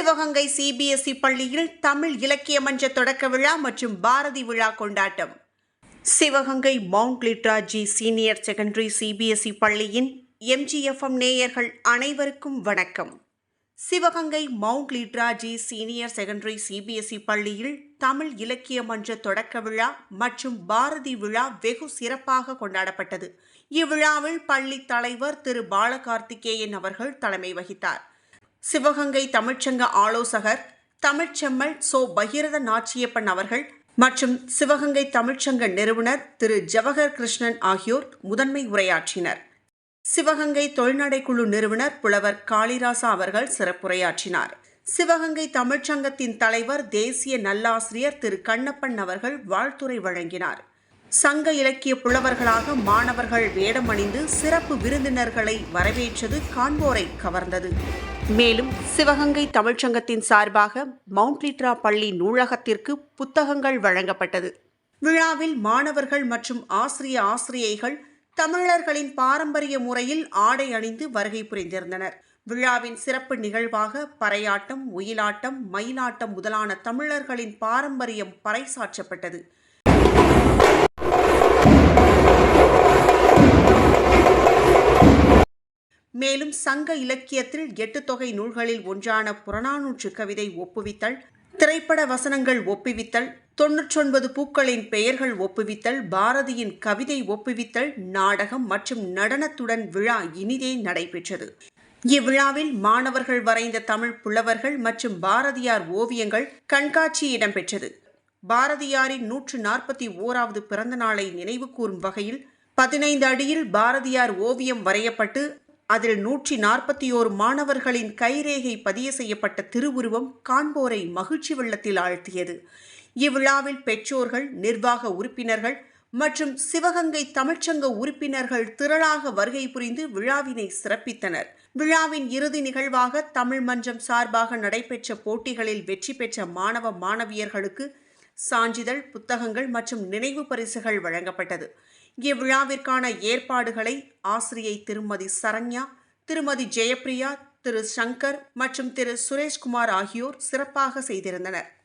Sivaganga CBSE பள்ளியில் தமிழ் இலக்கிய மன்ற தொடக்க விழா மற்றும் பாரதி விழா கொண்டாட்டம். Sivaganga mount Litera Zee senior secondary CBSE பள்ளியின் எம்ஜிஎஃப்எம் நேயர்கள் அனைவருக்கும் வணக்கம். Sivaganga mount Litera Zee senior secondary CBSE பள்ளியில் தமிழ் இலக்கிய மன்ற தொடக்க விழா மற்றும் பாரதி விழா வெகு சிறப்பாக கொண்டாடப்பட்டது. இவ்விழாவில் பள்ளி தலைவர் திரு பாலகார்த்திகேயன் அவர்கள் தலைமை வகித்தார். சிவகங்கை தமிழ்ச்சங்க ஆலோசகர் தமிழ்ச்செம்மல் சோ பகீரத நாச்சியப்பன் அவர்கள் மற்றும் சிவகங்கை தமிழ்ச்சங்க நிறுவனர் திரு ஜவஹர் கிருஷ்ணன் ஆகியோர் முதன்மை உரையாற்றினர். சிவகங்கை தொழில்நடைக்குழு நிறுவனர் புலவர் காளிராசா அவர்கள் சிறப்புரையாற்றினார். சிவகங்கை தமிழ்ச்சங்கத்தின் தலைவர் தேசிய நல்லாசிரியர் திரு கண்ணப்பன் அவர்கள் வாழ்த்துரை வழங்கினார். சங்க இலக்கிய புலவர்களாக மாணவர்கள் வேடமணிந்து சிறப்பு விருந்தினர்களை வரவேற்றது காண்போரை கவர்ந்தது. மேலும் சிவகங்கை தமிழ்ச்சங்கத்தின் சார்பாக மவுண்ட் லிட்ரா பள்ளி நூலகத்திற்கு புத்தகங்கள் வழங்கப்பட்டது. விழாவில் மாணவர்கள் மற்றும் ஆசிரிய ஆசிரியைகள் தமிழர்களின் பாரம்பரிய முறையில் ஆடை அணிந்து வருகை புரிந்திருந்தனர். விழாவின் சிறப்பு நிகழ்வாக பறையாட்டம் ஒயிலாட்டம் மயிலாட்டம் முதலான தமிழர்களின் பாரம்பரியம் பறைசாற்றப்பட்டது. மேலும் சங்க இலக்கியத்தில் எட்டு தொகை நூல்களில் ஒன்றான புறநானூற்று கவிதை ஒப்புவித்தல் திரைப்பட வசனங்கள் ஒப்புவித்தல் தொன்னூற்றொன்பது பூக்களின் பெயர்கள் ஒப்புவித்தல் பாரதியின் கவிதை ஒப்புவித்தல் நாடகம் மற்றும் நடனத்துடன் விழா இனிதே நடைபெற்றது. இவ்விழாவில் மாணவர்கள் வரைந்த தமிழ் புலவர்கள் மற்றும் பாரதியார் ஓவியங்கள் கண்காட்சி இடம்பெற்றது. பாரதியாரின் நூற்று நாற்பத்தி ஓராவது பிறந்த நாளை நினைவு கூறும் வகையில் பதினைந்து அடியில் பாரதியார் ஓவியம் வரையப்பட்டு அதில் நூற்றி நாற்பத்தி ஓரு மாணவர்களின் கைரேகை பதிய செய்யப்பட்ட திருவுருவம் காண்போரை மகிழ்ச்சி வெள்ளத்தில் ஆழ்த்தியது. இவ்விழாவில் பெற்றோர்கள் நிர்வாக உறுப்பினர்கள் மற்றும் சிவகங்கை தமிழ்ச்சங்க உறுப்பினர்கள் திரளாக வருகை புரிந்து விழாவினை சிறப்பித்தனர். விழாவின் இறுதி நிகழ்வாக தமிழ் மன்றம் சார்பாக நடைபெற்ற போட்டிகளில் வெற்றி பெற்ற மாணவ மாணவியர்களுக்கு சான்றிதழ் புத்தகங்கள் மற்றும் நினைவு பரிசுகள் வழங்கப்பட்டது. இவ்விழாவிற்கான ஏற்பாடுகளை ஆசிரியை திருமதி சரண்யா திருமதி ஜெயப்பிரியா திரு சங்கர் மற்றும் திரு சுரேஷ்குமார் ஆகியோர் சிறப்பாக செய்திருந்தனர்.